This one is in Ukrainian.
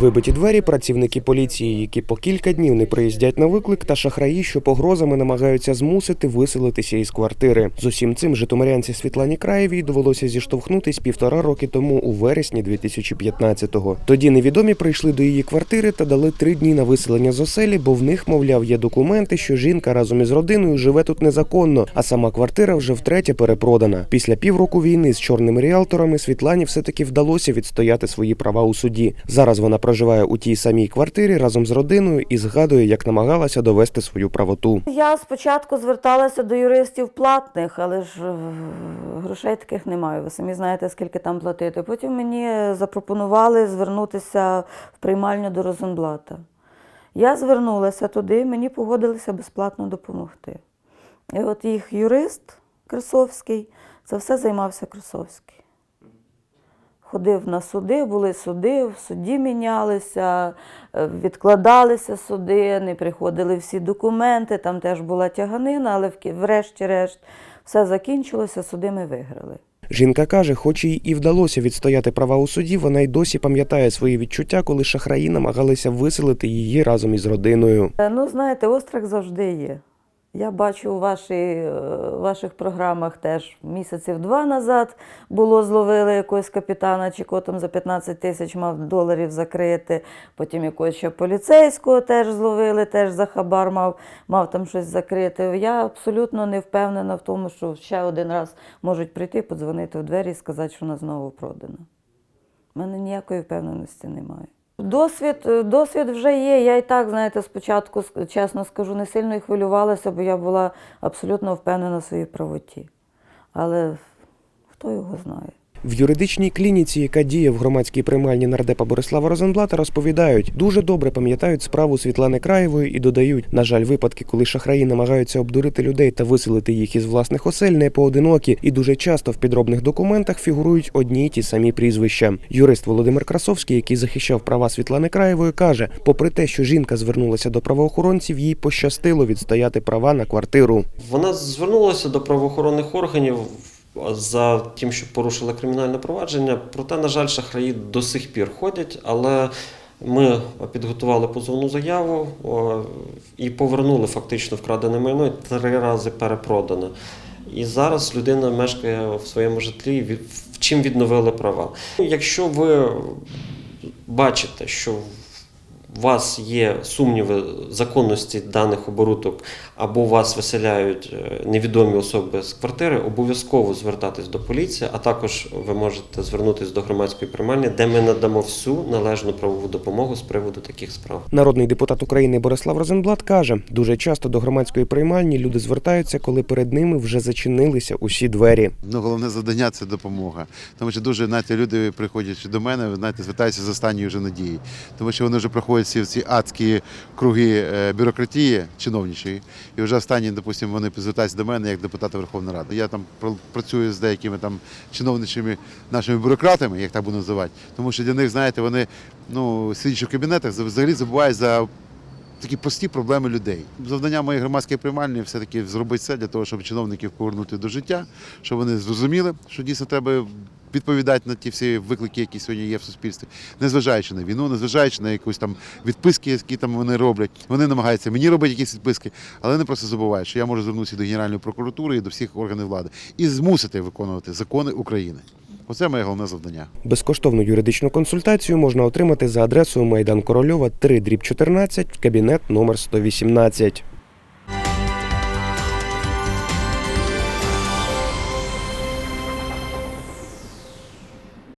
Вибиті двері працівники поліції, які по кілька днів не приїздять на виклик, та шахраї, що погрозами намагаються змусити виселитися із квартири. З усім цим житомирянці Світлані Краєвій довелося зіштовхнутись півтора роки тому у вересні 2015-го. Тоді невідомі прийшли до її квартири та дали три дні на виселення з оселі, бо в них, мовляв, є документи, що жінка разом із родиною живе тут незаконно, а сама квартира вже втретє перепродана. Після півроку війни з чорними ріалторами Світлані все-таки вдалося відстояти свої права у суді. Зараз вона проживає у тій самій квартирі разом з родиною і згадує, як намагалася довести свою правоту. Я спочатку зверталася до юристів платних, але ж е, грошей таких немає. Ви самі знаєте, скільки там платити. Потім мені запропонували звернутися в приймальню до Розенблата. Я звернулася туди, мені погодилися безплатно допомогти. І от їх юрист Красовський, це все займався Красовський. Ходив на суди, були суди, в суді мінялися, е, відкладалися суди, не приходили всі документи, там теж була тяганина, але врешті-решт все закінчилося, суди ми виграли. Жінка каже, хоч їй і вдалося відстояти права у суді, вона й досі пам'ятає свої відчуття, коли шахраї намагалися виселити її разом із родиною. Е, Ну, знаєте, острах завжди є. Я бачу у вашій, е, ваших програмах теж місяців два назад було зловили якогось капітана, чи котом за 15 тисяч мав доларів закрити. Потім якогось ще поліцейського теж зловили, теж за хабар мав, мав там щось закрити. Я абсолютно не впевнена в тому, що ще один раз можуть прийти, подзвонити у двері і сказати, що вона знову продана. У мене ніякої впевненості немає. Досвід, е, досвід вже є. Я і так, знаєте, спочатку, чесно скажу, не сильно і хвилювалася, бо я була абсолютно впевнена в своїй правоті. Але хто його знає? В юридичній клініці, яка діє в громадській приймальні нардепа Борислава Розенблата, розповідають, дуже добре пам'ятають справу Світлани Краєвої і додають, на жаль, випадки, коли шахраї намагаються обдурити людей та виселити їх із власних осель, не поодинокі, і дуже часто в підробних документах фігурують одні й ті самі прізвища. Юрист Володимир Красовський, який захищав права Світлани Краєвої, каже: попри те, що жінка звернулася до правоохоронців, їй пощастило відстояти права на квартиру. Вона звернулася до правоохоронних органів за тим, що порушила кримінальне провадження. Проте, на жаль, шахраї до сих пір ходять, але ми підготували позовну заяву і повернули фактично вкрадене майно і три рази перепродане. І зараз людина мешкає в своєму житлі, в чим відновили права. Якщо ви бачите, що у вас є сумніви законності даних оборудок або вас виселяють е, невідомі особи з квартири, обов'язково звертатись до поліції, а також ви можете звернутися до громадської приймальні, де ми надамо всю належну правову допомогу з приводу таких справ. Народний депутат України Борислав Розенблат каже, дуже часто до громадської приймальні люди звертаються, коли перед ними вже зачинилися усі двері. Ну, головне завдання це допомога. Тому що дуже знаєте, люди приходять до мене, знаєте, звертаються з останньої вже надії. Тому що вони вже проходять всі ці адські круги е, бюрократії чиновничої. І вже останні, допустимо, вони звертаються до мене як депутата Верховної Ради. Я там пр- працюю з деякими там чиновничими нашими бюрократами, як так буду називати. Тому що для них, знаєте, вони ну, сидячи в кабінетах, взагалі забувають за такі прості проблеми людей. Завдання моєї громадської приймальні все-таки зробити все для того, щоб чиновників повернути до життя, щоб вони зрозуміли, що дійсно треба відповідати на ті всі виклики, які сьогодні є в суспільстві, незважаючи на війну, незважаючи на якусь там відписки, які там вони роблять. Вони намагаються мені робити якісь відписки, але не просто забувають, що я можу звернутися до Генеральної прокуратури і до всіх органів влади і змусити виконувати закони України. Оце моє головне завдання. Безкоштовну юридичну консультацію можна отримати за адресою Майдан Корольова 3 дріб 14, кабінет номер 118.